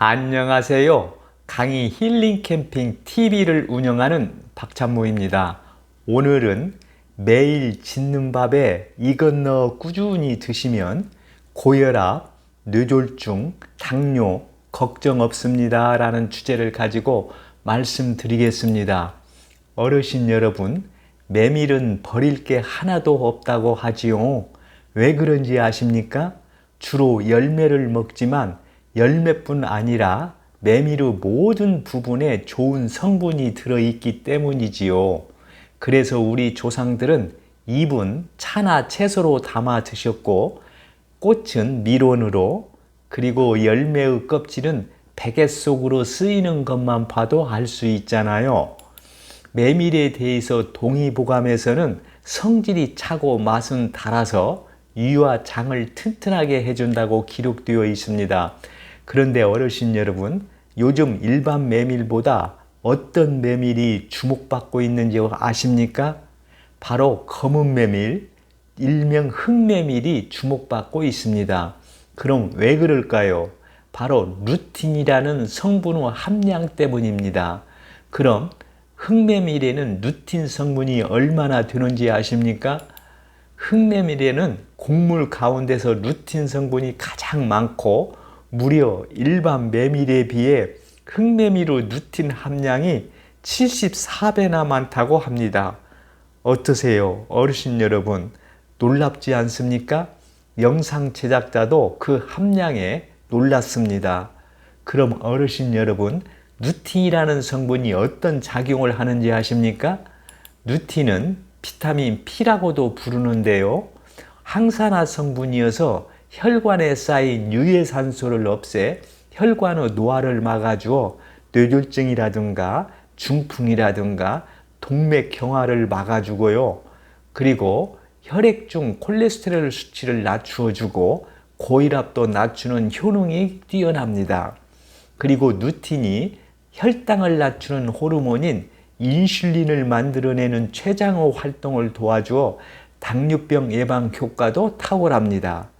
안녕하세요. 강의 힐링 캠핑 TV를 운영하는 박찬모입니다. 오늘은 매일 짓는 밥에 이것 넣어 꾸준히 드시면 고혈압, 뇌졸중, 당뇨 걱정 없습니다. 라는 주제를 가지고 말씀드리겠습니다. 어르신 여러분, 메밀은 버릴 게 하나도 없다고 하지요. 왜 그런지 아십니까? 주로 열매를 먹지만 열매뿐 아니라 메밀의 모든 부분에 좋은 성분이 들어있기 때문이지요. 그래서 우리 조상들은 잎은 차나 채소로 담아 드셨고 꽃은 밀원으로 그리고 열매의 껍질은 베개 속으로 쓰이는 것만 봐도 알 수 있잖아요. 메밀에 대해서 동의보감에서는 성질이 차고 맛은 달아서 위와 장을 튼튼하게 해준다고 기록되어 있습니다. 그런데 어르신 여러분, 요즘 일반 메밀보다 어떤 메밀이 주목받고 있는지 아십니까? 바로 검은 메밀, 일명 흑메밀이 주목받고 있습니다. 그럼 왜 그럴까요? 바로 루틴이라는 성분의 함량 때문입니다. 그럼 흑메밀에는 루틴 성분이 얼마나 되는지 아십니까? 흑메밀에는 곡물 가운데서 루틴 성분이 가장 많고 무려 일반 메밀에 비해 흑메밀의 루틴 함량이 74배나 많다고 합니다. 어떠세요? 어르신 여러분, 놀랍지 않습니까? 영상 제작자도 그 함량에 놀랐습니다. 그럼 어르신 여러분, 루틴이라는 성분이 어떤 작용을 하는지 아십니까? 루틴은 비타민 P라고도 부르는데요. 항산화 성분이어서 혈관에 쌓인 유해산소를 없애 혈관의 노화를 막아주어 뇌졸중이라든가 중풍이라든가 동맥 경화를 막아주고요. 그리고 혈액 중 콜레스테롤 수치를 낮추어주고 고혈압도 낮추는 효능이 뛰어납니다. 그리고 루틴이 혈당을 낮추는 호르몬인 인슐린을 만들어내는 췌장의 활동을 도와주어 당뇨병 예방 효과도 탁월합니다.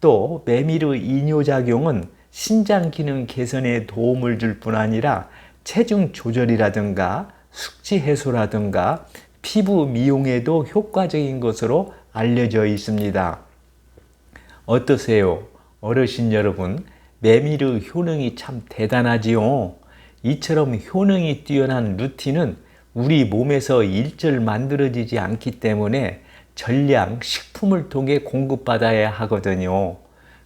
또 메밀의 이뇨작용은 신장 기능 개선에 도움을 줄 뿐 아니라 체중 조절이라든가 숙취 해소라든가 피부 미용에도 효과적인 것으로 알려져 있습니다. 어떠세요? 어르신 여러분, 메밀의 효능이 참 대단하지요. 이처럼 효능이 뛰어난 루틴은 우리 몸에서 일절 만들어지지 않기 때문에 전량 식품을 통해 공급받아야 하거든요.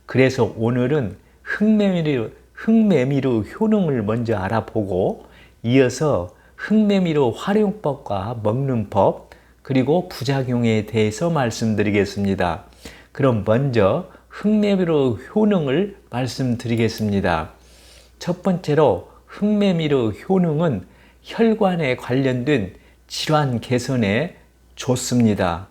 그래서 오늘은 흑메밀의, 흑메밀의 효능을 먼저 알아보고 이어서 흑메밀의 활용법과 먹는 법 그리고 부작용에 대해서 말씀드리겠습니다. 그럼 먼저 흑메밀의 효능을 말씀드리겠습니다. 첫 번째로 흑메밀의 효능은 혈관에 관련된 질환 개선에 좋습니다.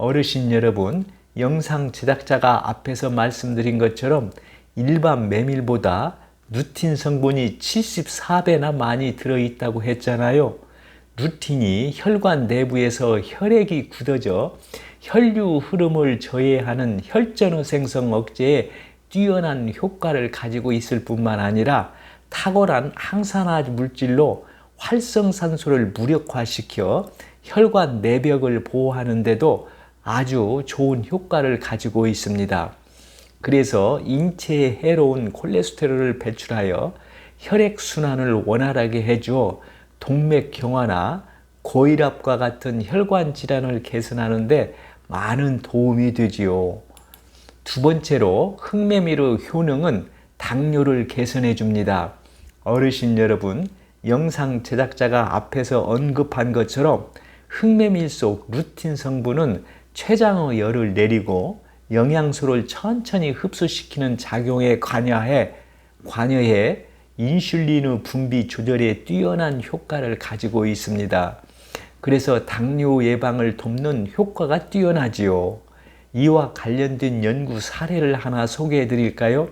어르신 여러분, 영상 제작자가 앞에서 말씀드린 것처럼 일반 메밀보다 루틴 성분이 74배나 많이 들어있다고 했잖아요. 루틴이 혈관 내부에서 혈액이 굳어져 혈류 흐름을 저해하는 혈전의 생성 억제에 뛰어난 효과를 가지고 있을 뿐만 아니라 탁월한 항산화 물질로 활성산소를 무력화시켜 혈관 내벽을 보호하는데도 아주 좋은 효과를 가지고 있습니다. 그래서 인체에 해로운 콜레스테롤을 배출하여 혈액 순환을 원활하게 해주어 동맥 경화나 고혈압과 같은 혈관 질환을 개선하는데 많은 도움이 되지요. 두 번째로 흑메밀의 효능은 당뇨를 개선해 줍니다. 어르신 여러분, 영상 제작자가 앞에서 언급한 것처럼 흑메밀 속 루틴 성분은 췌장의 열을 내리고 영양소를 천천히 흡수시키는 작용에 관여해 관여해 인슐린의 분비 조절에 뛰어난 효과를 가지고 있습니다. 그래서 당뇨 예방을 돕는 효과가 뛰어나지요. 이와 관련된 연구 사례를 하나 소개해 드릴까요?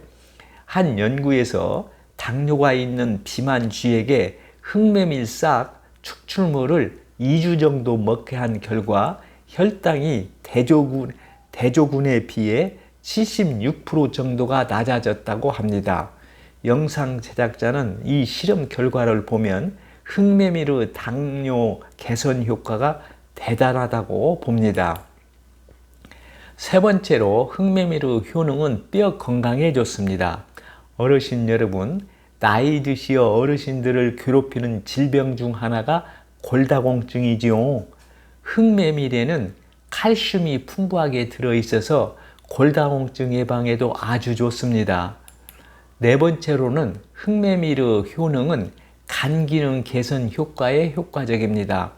한 연구에서 당뇨가 있는 비만 쥐에게 흑메밀 싹 축출물을 2주 정도 먹게 한 결과 혈당이 대조군, 대조군에 비해 76% 정도가 낮아졌다고 합니다. 영상 제작자는 이 실험 결과를 보면 흑메밀의 당뇨 개선 효과가 대단하다고 봅니다. 세 번째로 흑메밀의 효능은 뼈 건강에 좋습니다. 어르신 여러분, 나이 드시어 어르신들을 괴롭히는 질병 중 하나가 골다공증이지요. 흑메밀에는 칼슘이 풍부하게 들어있어서 골다공증 예방에도 아주 좋습니다. 네 번째로는 흑메밀의 효능은 간 기능 개선 효과에 효과적입니다.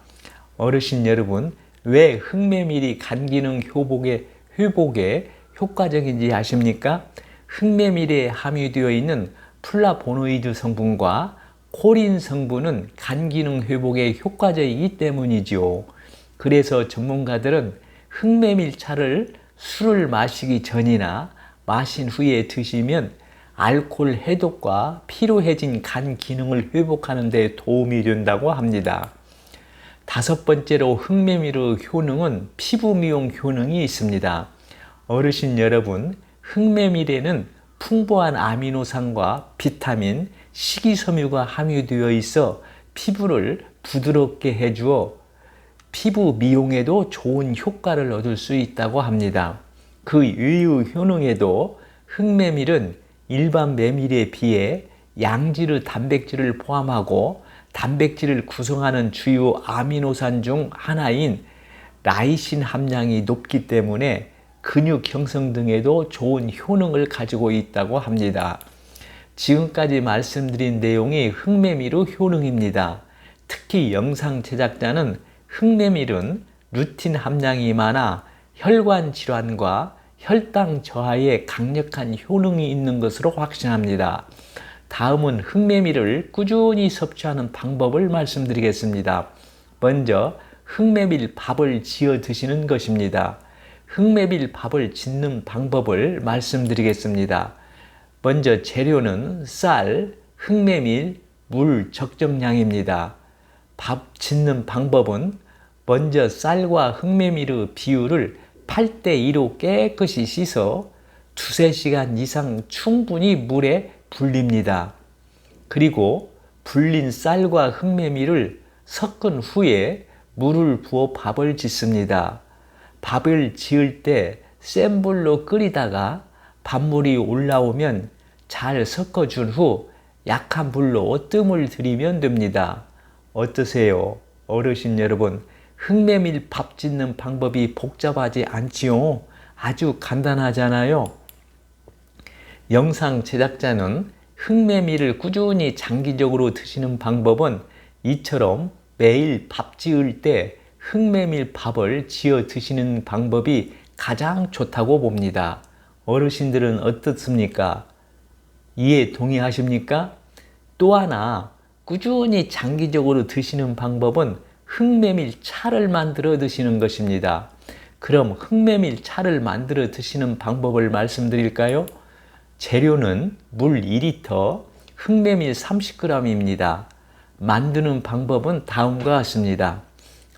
어르신 여러분, 왜 흑메밀이 간 기능 회복에, 회복에 효과적인지 아십니까? 흑메밀에 함유되어 있는 플라보노이드 성분과 콜린 성분은 간 기능 회복에 효과적이기 때문이지요. 그래서 전문가들은 흑메밀차를 술을 마시기 전이나 마신 후에 드시면 알코올 해독과 피로해진 간 기능을 회복하는 데 도움이 된다고 합니다. 다섯 번째로 흑메밀의 효능은 피부 미용 효능이 있습니다. 어르신 여러분, 흑메밀에는 풍부한 아미노산과 비타민, 식이섬유가 함유되어 있어 피부를 부드럽게 해주어 피부 미용에도 좋은 효과를 얻을 수 있다고 합니다. 그 외의 효능에도 흑메밀은 일반 메밀에 비해 양질의 단백질을 포함하고 단백질을 구성하는 주요 아미노산 중 하나인 라이신 함량이 높기 때문에 근육 형성 등에도 좋은 효능을 가지고 있다고 합니다. 지금까지 말씀드린 내용이 흑메밀의 효능입니다. 특히 영상 제작자는 흑메밀은 루틴 함량이 많아 혈관 질환과 혈당 저하에 강력한 효능이 있는 것으로 확신합니다. 다음은 흑메밀을 꾸준히 섭취하는 방법을 말씀드리겠습니다. 먼저 흑메밀 밥을 지어 드시는 것입니다. 흑메밀 밥을 짓는 방법을 말씀드리겠습니다. 먼저 재료는 쌀, 흑메밀, 물 적정량입니다. 밥 짓는 방법은 먼저 쌀과 흑메밀의 비율을 8대 2로 깨끗이 씻어 두세 시간 이상 충분히 물에 불립니다. 그리고 불린 쌀과 흑메밀을 섞은 후에 물을 부어 밥을 짓습니다. 밥을 지을 때 센 불로 끓이다가 밥물이 올라오면 잘 섞어준 후 약한 불로 뜸을 들이면 됩니다. 어떠세요? 어르신 여러분, 흑메밀 밥 짓는 방법이 복잡하지 않지요? 아주 간단하잖아요. 영상 제작자는 흑메밀을 꾸준히 장기적으로 드시는 방법은 이처럼 매일 밥 지을 때 흑메밀 밥을 지어 드시는 방법이 가장 좋다고 봅니다. 어르신들은 어떻습니까? 이해 동의하십니까? 또 하나 꾸준히 장기적으로 드시는 방법은 흑메밀 차를 만들어 드시는 것입니다. 그럼 흑메밀 차를 만들어 드시는 방법을 말씀드릴까요? 재료는 물 2리터, 흑메밀 30g입니다. 만드는 방법은 다음과 같습니다.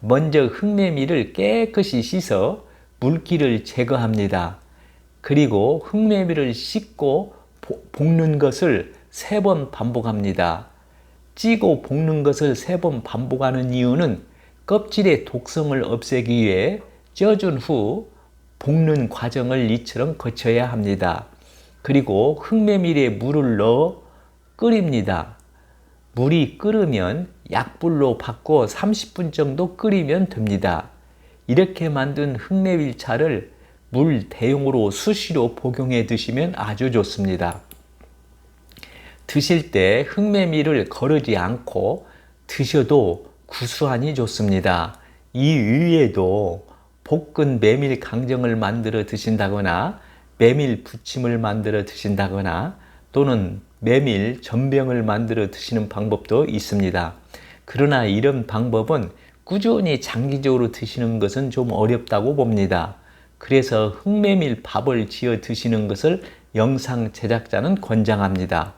먼저 흑메밀을 깨끗이 씻어 물기를 제거합니다. 그리고 흑메밀을 씻고 볶는 것을 세 번 반복합니다. 찌고 볶는 것을 세 번 반복하는 이유는 껍질의 독성을 없애기 위해 쪄준 후 볶는 과정을 이처럼 거쳐야 합니다. 그리고 흑메밀에 물을 넣어 끓입니다. 물이 끓으면 약불로 받고 30분 정도 끓이면 됩니다. 이렇게 만든 흑메밀차를 물 대용으로 수시로 복용해 드시면 아주 좋습니다. 드실 때 흑메밀을 거르지 않고 드셔도 구수하니 좋습니다. 이 위에도 볶은 메밀 강정을 만들어 드신다거나 메밀 부침을 만들어 드신다거나 또는 메밀 전병을 만들어 드시는 방법도 있습니다. 그러나 이런 방법은 꾸준히 장기적으로 드시는 것은 좀 어렵다고 봅니다. 그래서 흑메밀 밥을 지어 드시는 것을 영상 제작자는 권장합니다.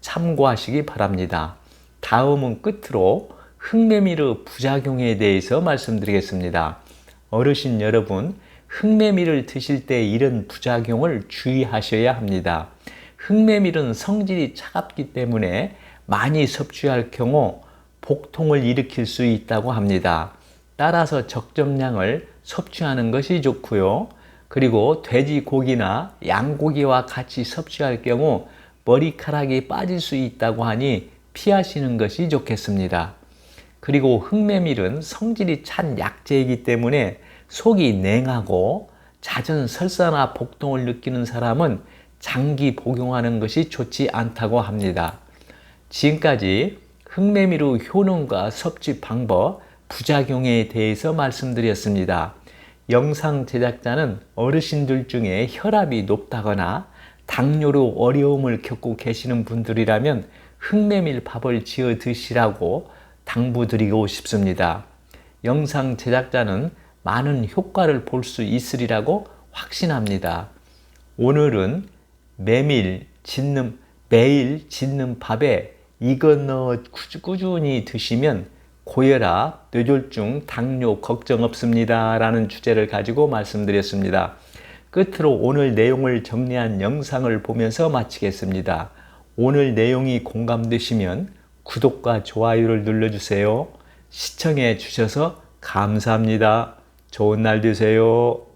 참고하시기 바랍니다. 다음은 끝으로 흑메밀의 부작용에 대해서 말씀드리겠습니다. 어르신 여러분, 흑메밀을 드실 때 이런 부작용을 주의하셔야 합니다. 흑메밀은 성질이 차갑기 때문에 많이 섭취할 경우 복통을 일으킬 수 있다고 합니다. 따라서 적정량을 섭취하는 것이 좋고요. 그리고 돼지고기나 양고기와 같이 섭취할 경우 머리카락이 빠질 수 있다고 하니 피하시는 것이 좋겠습니다. 그리고 흑메밀은 성질이 찬 약재이기 때문에 속이 냉하고 잦은 설사나 복통을 느끼는 사람은 장기 복용하는 것이 좋지 않다고 합니다. 지금까지 흑메밀의 효능과 섭취 방법, 부작용에 대해서 말씀드렸습니다. 영상 제작자는 어르신들 중에 혈압이 높다거나 당뇨로 어려움을 겪고 계시는 분들이라면 흑메밀 밥을 지어 드시라고 당부드리고 싶습니다. 영상 제작자는 많은 효과를 볼 수 있으리라고 확신합니다. 오늘은 메밀 짓는 매일 짓는 밥에 이것 넣어 꾸- 꾸준히 드시면 고혈압, 뇌졸중, 당뇨 걱정 없습니다. 라는 주제를 가지고 말씀드렸습니다. 끝으로 오늘 내용을 정리한 영상을 보면서 마치겠습니다. 오늘 내용이 공감되시면 구독과 좋아요를 눌러주세요. 시청해 주셔서 감사합니다. 좋은 날 되세요.